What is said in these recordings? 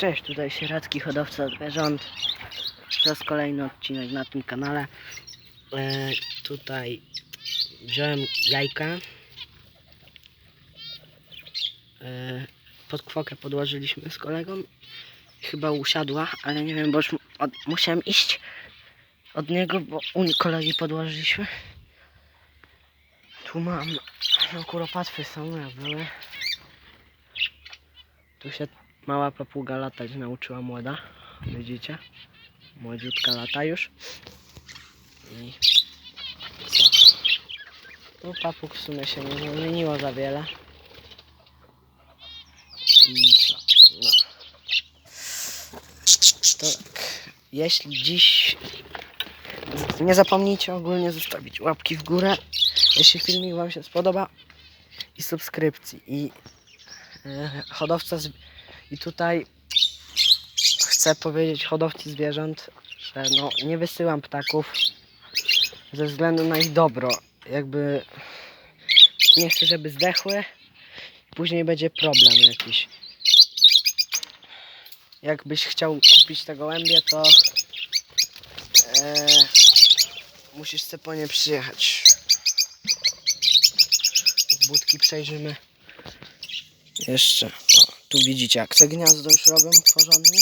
Cześć, tutaj Sieradzki Hodowca Zwierząt. To jest kolejny odcinek na tym kanale. E, tutaj wziąłem jajka. E, pod kwokę podłożyliśmy z kolegą. Chyba usiadła, ale nie wiem, bo już od, musiałem iść od niego, bo u kolegi podłożyliśmy. Tu mam, no kuropatwy są, były. Tu się mała papuga latać nauczyła młoda. Widzicie? Młodziutka lata już. I co? Tu papug w sumie się nie zmieniło za wiele. I co? No. Tak. Jeśli dziś nie zapomnijcie ogólnie zostawić łapki w górę, jeśli filmik Wam się spodoba i subskrypcji i e, hodowca z... i tutaj chcę powiedzieć hodowcy zwierząt, że no nie wysyłam ptaków ze względu na ich dobro. Jakby nie chcę, żeby zdechły. Później będzie problem jakiś. Jakbyś chciał kupić te gołębie, to e, musisz sobie po nie przyjechać. Budki przejrzymy. Jeszcze. O, tu widzicie, jak te gniazdo już robią porządnie.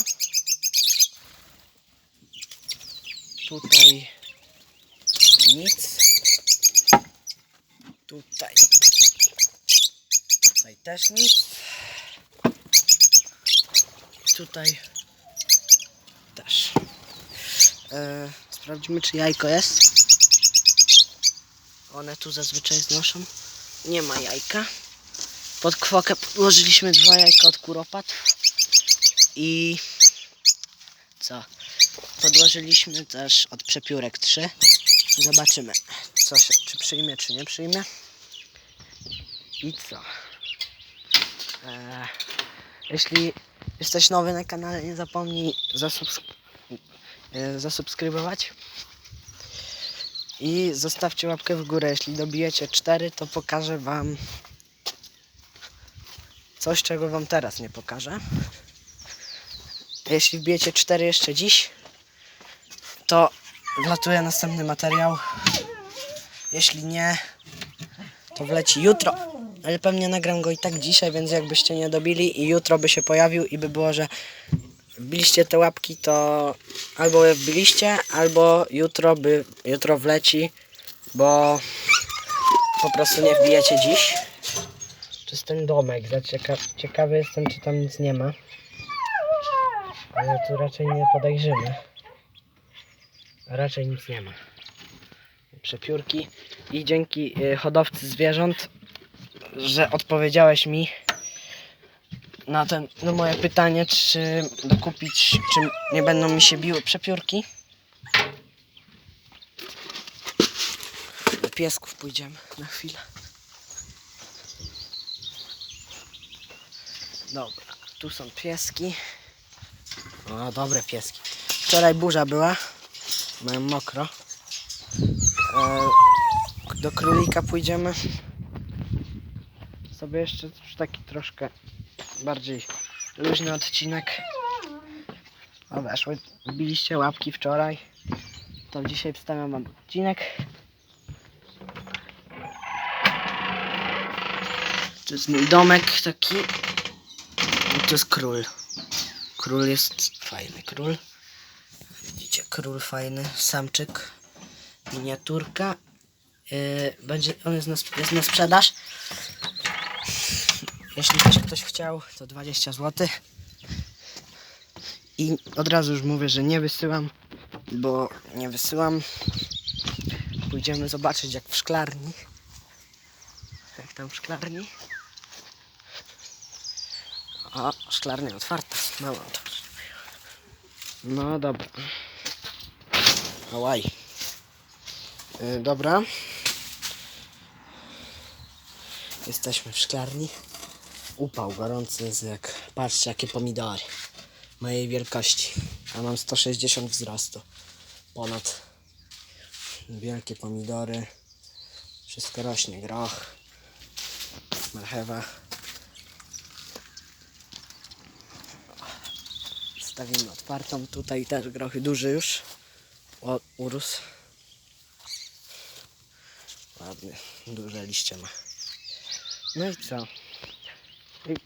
Tutaj nic. Tutaj. Tutaj też nic. Tutaj też. E, sprawdzimy, czy jajko jest. One tu zazwyczaj znoszą. Nie ma jajka. Pod kwokę podłożyliśmy dwa jajka od kuropatw. I co? Podłożyliśmy też od przepiórek trzy. Zobaczymy, co się, czy przyjmie, czy nie przyjmie. I co? Eee, jeśli jesteś nowy na kanale, nie zapomnij zasubsk e, zasubskrybować. I zostawcie łapkę w górę. Jeśli dobijecie 4, to pokażę Wam coś, czego Wam teraz nie pokażę. Jeśli wbijecie 4 jeszcze dziś, to wlatuje następny materiał. Jeśli nie, to wleci jutro. Ale pewnie nagram go i tak dzisiaj, więc jakbyście nie dobili i jutro by się pojawił i by było, że wbiliście te łapki, to albo je wbiliście, albo jutro by jutro wleci, bo po prostu nie wbijecie dziś. Jest ten domek. Za cieka ciekawy jestem, czy tam nic nie ma. Ale tu raczej nie podejrzymy. Raczej nic nie ma. Przepiórki. I dzięki y, hodowcy zwierząt, że odpowiedziałeś mi na, ten, na moje pytanie, czy dokupić, czy nie będą mi się biły przepiórki. Do piesków pójdziemy na chwilę. Dobra, tu są pieski. O, dobre pieski. Wczoraj burza była. Mają mokro. E, do królika pójdziemy. Sobie jeszcze taki troszkę bardziej luźny odcinek. O, weszły. Wbiliście łapki wczoraj. To dzisiaj wstawiam wam odcinek. To jest mój domek taki. I to jest król. Król jest fajny król. Widzicie, król fajny, samczyk, miniaturka. Yy, będzie, on jest na, jest na sprzedaż. Jeśli ktoś chciał, to 20 zł. I od razu już mówię, że nie wysyłam, bo nie wysyłam. Pójdziemy zobaczyć jak w szklarni. Jak tam w szklarni. O, szklarnia otwarta. No, dobra. Ałaj. Yy, dobra. Jesteśmy w szklarni. Upał gorący jest jak... Patrzcie jakie pomidory. Mojej wielkości. A mam 160 wzrostu. Ponad. Wielkie pomidory. Wszystko rośnie. Groch. Marchewa. Zostawimy otwartą. Tutaj też grochy duży już. O, urósł. Ładny, duże liście ma. No i co? I,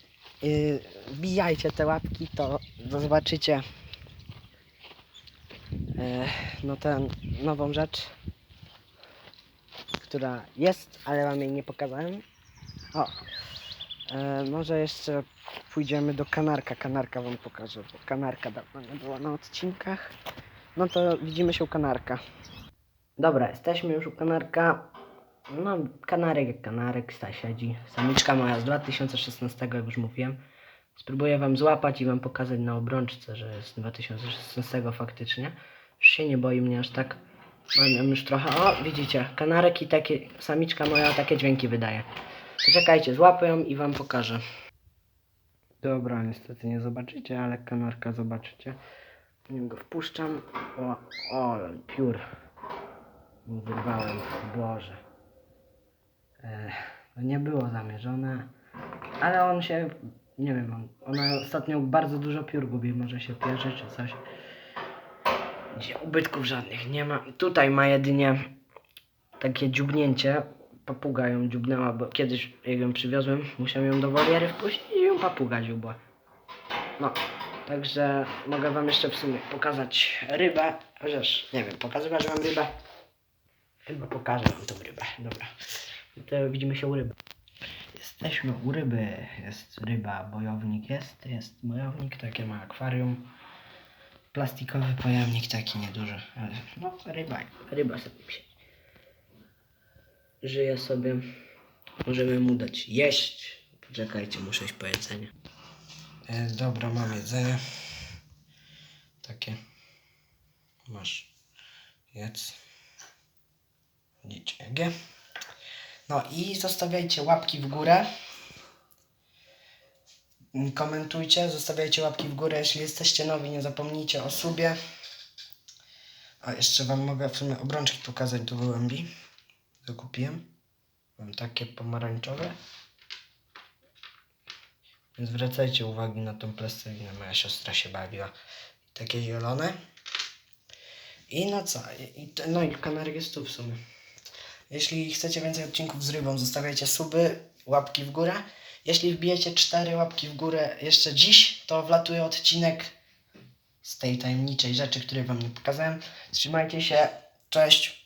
y, wbijajcie te łapki, to zobaczycie e, no tę nową rzecz, która jest, ale wam jej nie pokazałem. O, e, może jeszcze pójdziemy do kanarka. Kanarka wam pokażę, bo kanarka dawno nie była na odcinkach. No to widzimy się u kanarka. Dobra, jesteśmy już u kanarka. No, kanarek jak kanarek, sta siedzi. Samiczka moja z 2016, jak już mówiłem. Spróbuję wam złapać i wam pokazać na obrączce, że jest z 2016 faktycznie. Już się nie boi mnie aż tak. Mam już trochę. O, widzicie, kanarek i takie, samiczka moja takie dźwięki wydaje. Poczekajcie, złapię ją i wam pokażę. Dobra, niestety nie zobaczycie, ale kanarka zobaczycie. Nim go wpuszczam. O, o, piór. Wyrwałem, Boże. E, nie było zamierzone, ale on się, nie wiem, on, ona ostatnio bardzo dużo piór gubi, może się pierze czy coś. Ubytków żadnych nie ma. Tutaj ma jedynie takie dziubnięcie. Papuga ją dziubnęła, bo kiedyś jak ją przywiozłem, musiałem ją do woliery wpuścić i ją papuga dziubła. No, także mogę wam jeszcze w sumie pokazać rybę. Chociaż, nie wiem, pokazywać wam rybę. Chyba pokażę wam tą rybę. Dobra. To widzimy się u ryby. Jesteśmy u ryby. Jest ryba, bojownik jest. Jest bojownik, takie ma akwarium. Plastikowy pojemnik taki nieduży, ale no ryba, ryba sobie się żyje sobie. Możemy mu dać jeść. Poczekajcie, muszę iść po jedzenie. E, dobra, mam jedzenie. Takie. Masz. Jedz. Jak No i zostawiajcie łapki w górę. Komentujcie, zostawiajcie łapki w górę. Jeśli jesteście nowi, nie zapomnijcie o subie. A jeszcze Wam mogę w sumie obrączki pokazać do gołębi. To kupiłem. Mam takie pomarańczowe. Więc zwracajcie uwagi na tą plastelinę. Moja siostra się bawiła. Takie zielone. I na co? I, no i kamerek jest tu w sumie. Jeśli chcecie więcej odcinków z rybą, zostawiajcie suby, łapki w górę. Jeśli wbijecie cztery łapki w górę jeszcze dziś, to wlatuje odcinek z tej tajemniczej rzeczy, której wam nie pokazałem. Trzymajcie się, cześć.